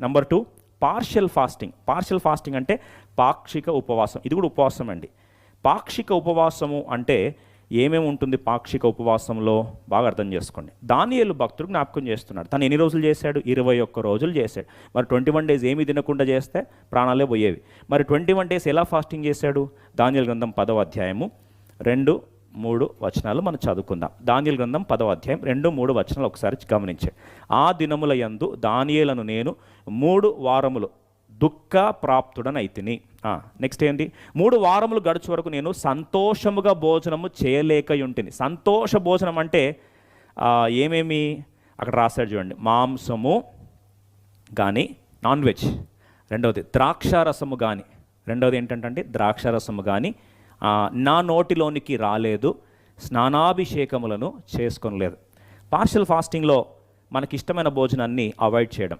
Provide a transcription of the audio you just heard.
Number two partial fasting partial fasting అంటే పాక్షిక ఉపవాసం. ఇది కూడా ఉపవాసం అండి. పాక్షిక ఉపవాసము అంటే ఏమేమి ఉంటుంది పాక్షిక ఉపవాసంలో? బాగా అర్థం చేసుకోండి. దానియలు భక్తుడు జ్ఞాపకం చేస్తున్నాడు. తను ఎన్ని రోజులు చేశాడు? ఇరవై ఒక్క రోజులు చేశాడు. మరి ట్వంటీ వన్ డేస్ ఏమీ తినకుండా చేస్తే ప్రాణాలే పోయేవి. మరి ట్వంటీ వన్ డేస్ ఎలా ఫాస్టింగ్ చేశాడు? దానియేలు గ్రంథం పదవ అధ్యాయము. రెండు మూడు వచనాలు మనం చదువుకుందాం. దానియేలు గ్రంథం పదవ అధ్యాయం రెండు మూడు వచనాలు ఒకసారి గమనించాయి ఆ దినముల యందు దానియలను నేను మూడు వారములు దుఃఖ ప్రాప్తుడనైతిని. నెక్స్ట్ ఏంటి మూడు వారములు గడిచే వరకు నేను సంతోషముగా భోజనము చేయలేకయుంటిని. సంతోష భోజనం అంటే ఏమేమి? అక్కడ రాశాడు చూడండి. మాంసము కానీ నాన్ వెజ్ రెండవది ద్రాక్షారసము కానీ రెండవది ఏంటంటే ద్రాక్షారసము కానీ నా నోటిలోనికి రాలేదు స్నానాభిషేకములను చేసుకొనలేదు. పార్షల్ ఫాస్టింగ్లో మనకి ఇష్టమైన భోజనాన్ని అవాయిడ్ చేయడం.